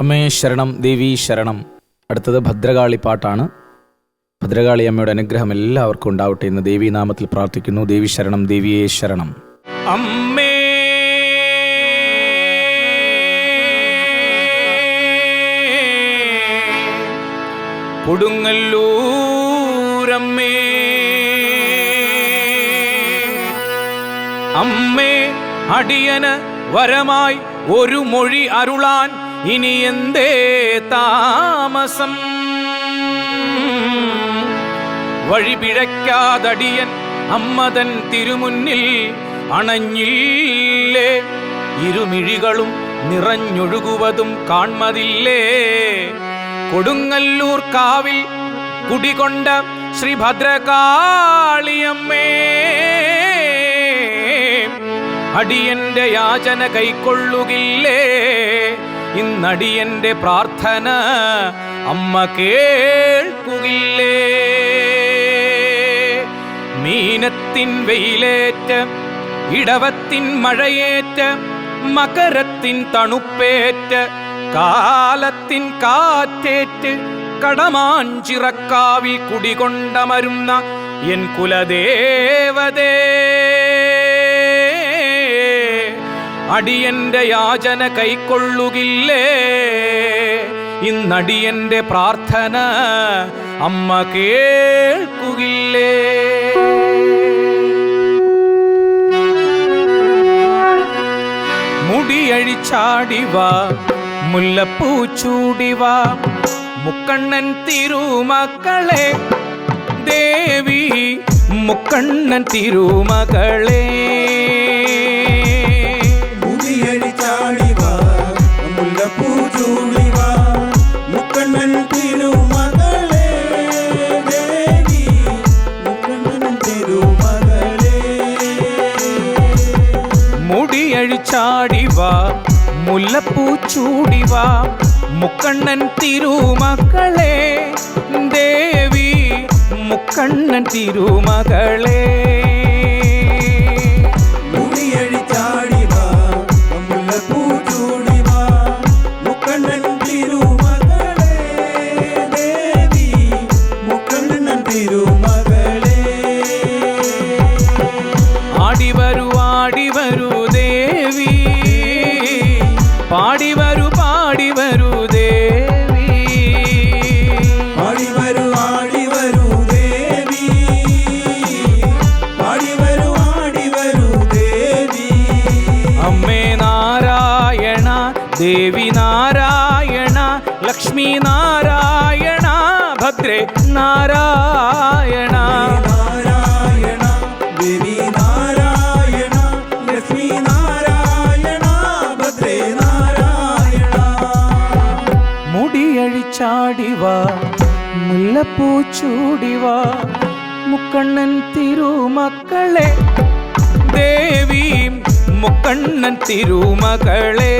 അമ്മേ ശരണം ദേവി ശരണം. അടുത്തത് ഭദ്രകാളി പാട്ടാണ്. ഭദ്രകാളി അമ്മയുടെ അനുഗ്രഹം എല്ലാവർക്കും ഉണ്ടാവട്ടെ എന്ന് ദേവി നാമത്തിൽ പ്രാർത്ഥിക്കുന്നു. ദേവി ശരണം ദേവിയെ ശരണം. അമ്മേ. കൊടുങ്ങല്ലൂരമ്മേ. അമ്മേ അടിയന് വരമായി ഒരു മൊഴി അരുളാൻ ഇനി എന്തേ താമസം? വഴി പിഴയ്ക്കാതടിയൻ അമ്മതൻ തിരുമുന്നിൽ അണഞ്ഞില്ലേ? ഇരുമിഴികളും നിറഞ്ഞൊഴുകുവതും കാൺമതില്ലേ? കൊടുങ്ങല്ലൂർ കാവിൽ കുടികൊണ്ട ശ്രീഭദ്രകാളിയമ്മേ അടിയന്റെ യാചന കൈക്കൊള്ളുകില്ലേ? ഇന്നടിയന്റെ പ്രാർത്ഥന അമ്മ കേൾക്കുകില്ലേ മീനത്തിൻ വെയിലേറ്റ ഇടവത്തിൻ മഴയേറ്റ മകരത്തിൻ തണുപ്പേറ്റ കാലത്തിൻ കാറ്റേറ്റ് കടമാഞ്ചിറക്കാവിൽ കുടികൊണ്ടമരുന്ന എൻ കുലദേവതേ. അടിയന്റെ യാചന കൈക്കൊള്ളുകില്ലേ? ഇന്നടിയന്റെ പ്രാർത്ഥന അമ്മ കേൾക്കുകില്ലേ? മുടിയഴിച്ചാടിവ മുല്ലപ്പൂ ചൂടിവ മുക്കണ്ണൻ തിരുമക്കളെ ദേവി മുക്കണ്ണൻ തിരുമകളെ. മുല്ലപ്പൂ ചൂടിവാ മുക്കണ്ണൻ തിരുമകളെ ദേവി മുക്കണ്ണൻ തിരുമകളെ മുടിയഴിച്ചാടിവ മുല്ലപ്പൂ ചൂടിവ മുക്കണ്ണൻ തിരുമക്കളെ ദേവി മുക്കണ്ണൻ തിരുമകളെ ദേവി നാരായണ ലക്ഷ്മി നാരായണ ഭദ്രേ നാരായണ. നാരായണ ദേവി നാരായണ ലക്ഷ്മി നാരായണ ഭദ്രേ നാരായണ. മുടിയഴിച്ചാടിവ മുല്ലപ്പൂ ചൂടിവ മുക്കണ്ണൻ തിരുമക്കളെ. ദേവി മുക്കണ്ണൻ തിരുമകളെ.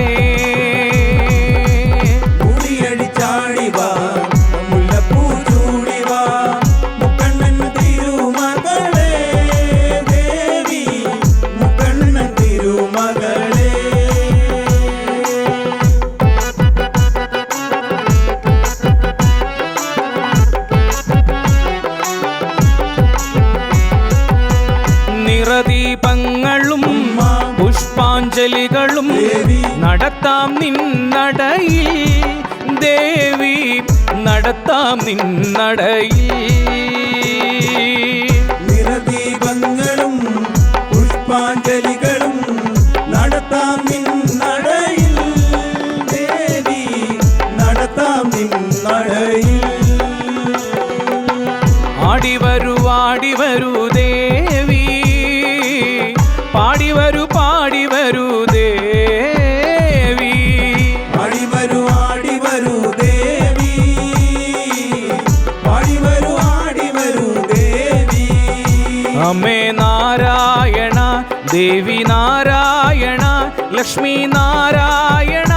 പുഷ്പാഞ്ജലികളും നടത്താം നിന്നടയിൽ ദേവി നടത്താം നിന്നടയിൽ നിറദീപങ്ങളും പുഷ്പാഞ്ജലികളും നടത്താം നിന്നടയിൽ ദേവി നടത്താം നിന്നടയിൽ ആടിവരു ആടിവരു നാരായണ ലക്ഷ്മി നാരായണ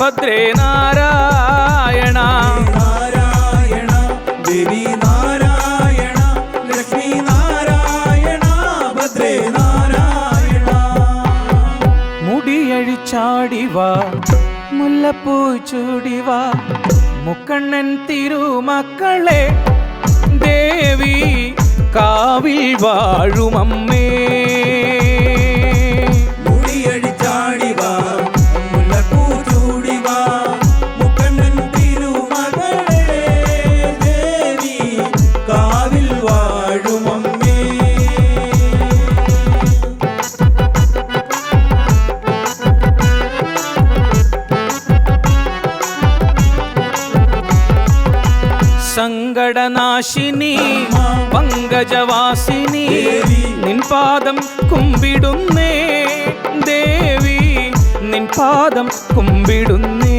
ഭദ്രേ നാരായണ. നാരായണ ദേവി നാരായണ ലക്ഷ്മി നാരായണ ഭദ്രേ നാരായണ. മുടിയഴിച്ചാടിവ മുല്ല മുല്ലപ്പൂ ചൂടിവാ. മുക്കണ്ണൻ തിരുമക്കളെ ദേവി കാവിൽ വാഴുമമ്മേ സങ്കടനാശിനി പങ്കജവാസിനി നിൻപാദം നിൻ പാദം കുമ്പിടുന്നേ ദേവി നിൻ പാദം കുമ്പിടുന്നേ.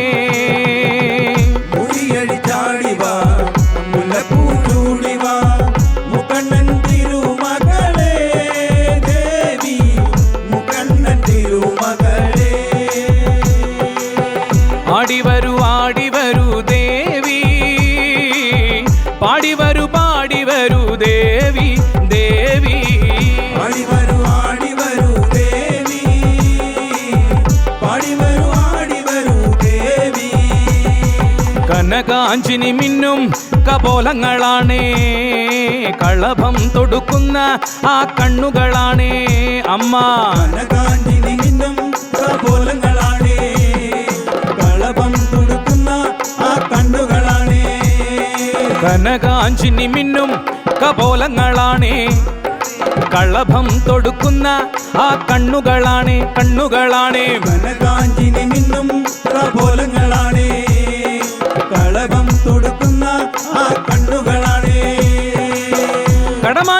കനകാഞ്ചിനി മിന്നും കപോലങ്ങളാണേ. കളഭം തൊടുക്കുന്ന ആ കണ്ണുകളാണേ അമ്മ. കനകാഞ്ചിനി മിന്നും കപോലങ്ങളാണേ. കളഭം തുടുക്കുന്ന ആ കണ്ണുകളാണേ. കനകാഞ്ചിനി മിന്നും കപോലങ്ങളാണേ. കളഭം തൊടുക്കുന്ന ആ കണ്ണുകളാണേ കണ്ണുകളാണേ. കനകാഞ്ചിനി മിന്നും പ്രബോലങ്ങളാണേ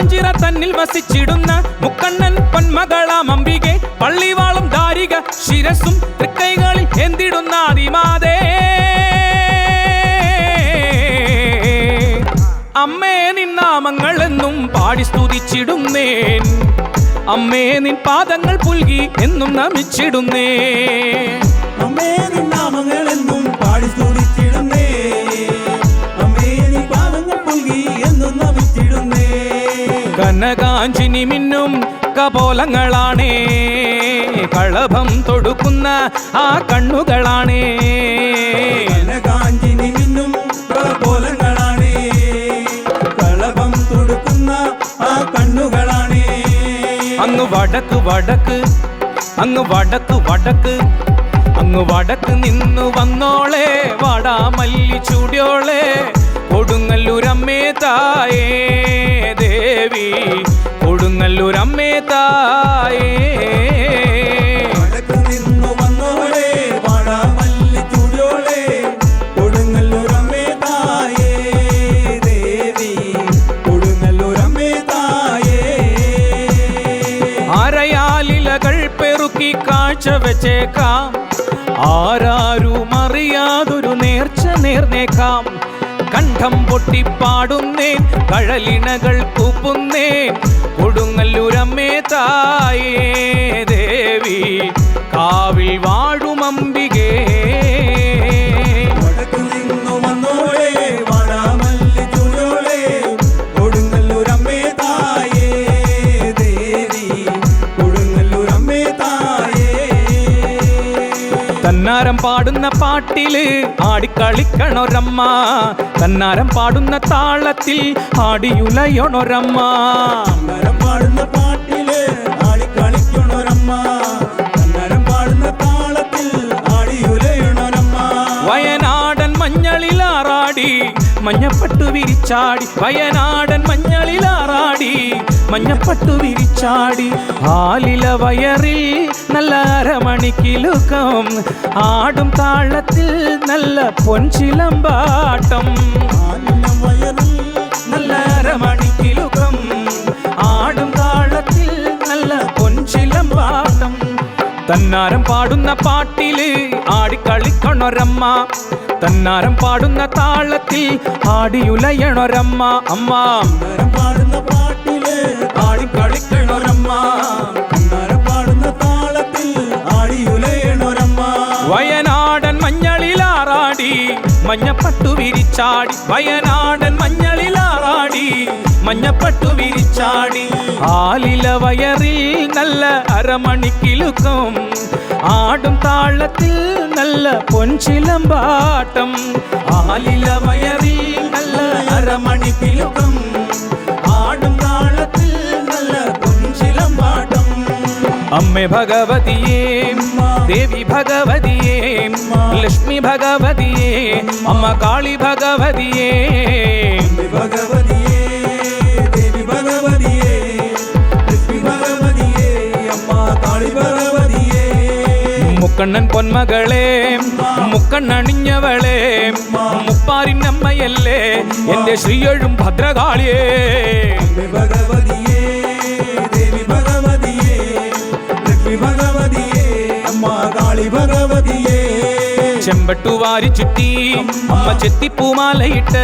കടമാഞ്ചിറ തന്നിൽ വസിച്ചിടുന്ന മുക്കണ്ണൻ പൊന്മകളാം അംബികെ പള്ളിവാളും ദാരിക ശിരസും തൃക്കൈകളിൽ എന്തിടുന്ന അതിമാതേ. അമ്മേ നിന്നാമങ്ങൾ എന്നും പാടി സ്തുതിച്ചിടുന്നേൻ. അമ്മേ നിൻ പാദങ്ങൾ പുൽകി എന്നും നമിച്ചിടുന്നേ. അമ്മേ നിൻ നാമങ്ങളെന്നും പാടി സ്തുതിച്ചിടുന്നേ കനകാഞ്ചിനി മിന്നും കപോലങ്ങളാണേ. കളഭം തൊടുക്കുന്ന ആ കണ്ണുകളാണേ. കനകാഞ്ചിനി മിന്നും കപോലങ്ങളാണേ. കളഭം തൊടുക്കുന്ന ആ കണ്ണുകളാണേ. അങ്ങ് വടക്ക് വടക്ക് അങ്ങ് വടക്ക് വടക്ക് അങ്ങ് വടക്ക് നിന്നു വന്നോളെ. വാടാമല്ലി ചൂടിയോളേ. കൊടുങ്ങല്ലൂരമ്മേ തായേ. കൊടുങ്ങല്ലൂരമ്മേ തായേ കാഴ്ച വെച്ചേക്കാം. ആരാരും അറിയാതൊരു നേർച്ച നേർന്നേക്കാം. കണ്ഠം പൊട്ടിപ്പാടുന്നേൻ കഴലിണകൾ കൂപ്പുന്നേൻ കൊടുങ്ങല്ലൂരമ്മേ തായേ ദേവി കാവിൽ വാഴുമമ്പികേ തന്നാരം പാടുന്ന പാട്ടിൽ ആടിക്കളിക്കണൊരമ്മ. തന്നാരം പാടുന്ന താളത്തിൽ ആടിയുലയണൊരമ്മ. തന്നാരം പാടുന്ന പാട്ടിൽ ആടിക്കളിക്കണൊരമ്മ. തന്നാരം പാടുന്ന താളത്തിൽ ആടിയുലയണൊരമ്മ. വയനാടൻ മഞ്ഞളിൽ ആറാടി വിരിച്ചാടി. വയനാടൻ മഞ്ഞളിൽ മഞ്ഞപ്പട്ടു വിരിച്ചാടി. ആലില വയറിൽ നല്ല അരമണിക്കിലുക്കം ആടും താളത്തിൽ നല്ല പൊൻചിലമ്പാട്ടം. നല്ല അരമണിക്കിലുക്കം ആടും താളത്തിൽ നല്ല പൊൻചിലമ്പാട്ടം. തന്നാരം പാടുന്ന പാട്ടിൽ ആടിക്കളിക്കണൊരമ്മ. തന്നാരം പാടുന്ന താളത്തിൽ ആടിയുലയണൊരമ്മ. അമ്മ. പാടുന്ന വയനാടൻ മഞ്ഞളിലാറാടി മഞ്ഞപ്പട്ടു വിരിച്ചാടി. വയനാടൻ മഞ്ഞളിലാറാടി മഞ്ഞപ്പട്ടു വിരിച്ചാടി. ആലില വയറിൽ നല്ല അരമണിക്കിലുക്കും ആടും താളത്തിൽ നല്ല പൊൻചിലമ്പാട്ടം. ആലില വയറിൽ നല്ല അരമണിക്കിലുക്കം അമ്മേ ഭഗവതിയേ ദേവി ഭഗവതിയേ ലക്ഷ്മി ഭഗവതിയേ അമ്മ. കാളി ഭഗവതിയേ. ഭഗവതിയേ ദേവി ഭഗവതിയേ ലക്ഷ്മി ഭഗവതിയേ അമ്മ കാളി ഭഗവതിയേ. മുക്കണ്ണൻ പൊന്മകളെ മുക്കണ്ണണിഞ്ഞവളെ മുപ്പാരിനമ്മയല്ലേ എന്റെ ശ്രീയഴും ഭദ്രകാളിയേ. ദേവി കാളി ഭഗവതിയേ. ചെമ്പട്ടു വാരി ചുറ്റി അമ്മ. ചെത്തിപ്പൂമാലയിട്ട്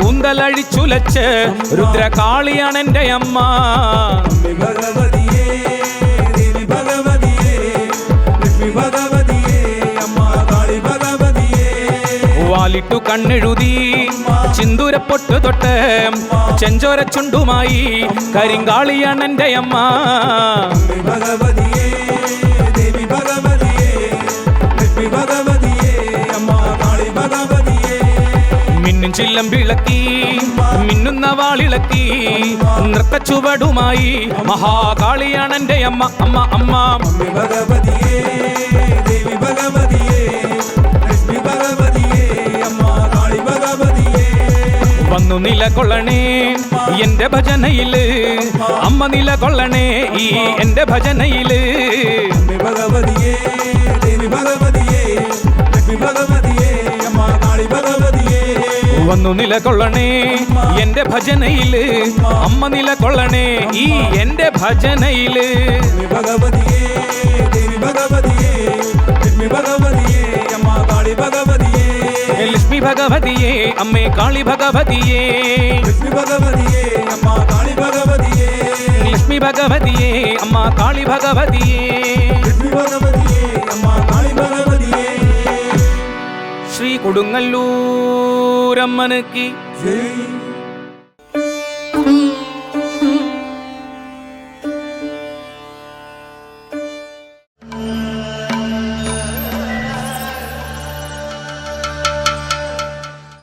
കൂന്തലഴിച്ചുലച്ച് രുദ്രകാളിയാണ് എന്റെ അമ്മ. ഭഗവതിയേ ദേവി ഭഗവതിയേ ലക്ഷ്മി ഭഗവതിയേ അമ്മ കാളി ഭഗവതിയേ. വാലിട്ടു കണ്ണെഴുതി ചിന്തുരപ്പൊട്ട് തൊട്ട് ചെഞ്ചോര ചുണ്ടുമായി കരിങ്കാളിയാണ് എന്റെ അമ്മ. ഭഗവതിയേ ചില്ലം വിളക്കി മിന്നുന്ന വാളിളക്കി നൃത്തച്ചുവടുമായി മഹാകാളിയാണ് എന്റെ അമ്മ അമ്മ അമ്മ. ഭഗവതിയേ ദേവി ഭഗവതിയേ ലക്ഷ്മി ഭഗവതിയേ അമ്മ കാളി ഭഗവതിയേ. വന്നു നിലകൊള്ളണേ എന്റെ ഭജനയിൽ അമ്മ നിലകൊള്ളണേ ഈ എന്റെ ഭജനയിൽ. വന്നു നിലകൊള്ളണേ. എന്റെ ഭജനയിൽ അമ്മ നിലകൊള്ളണേ. ഈ എന്റെ ഭജനയിൽ. ഭഗവതിയേ ദേവി ഭഗവതിയേ ലക്ഷ്മി ഭഗവതിയേ അമ്മ കാളി ഭഗവതിയേ. ലക്ഷ്മി ഭഗവതിയെ അമ്മേ കാളി ഭഗവതിയെ. ലക്ഷ്മി ഭഗവതിയേ അമ്മ കാളി ഭഗവതിയേ. ലക്ഷ്മി ഭഗവതിയെ അമ്മ കാളി ഭഗവതിയേ. ലക്ഷ്മി ഭഗവതിയേ അമ്മ കാളി ഭഗവതിയേ. ശ്രീ കൊടുങ്ങല്ലൂരമ്മനക്ക് ജയ്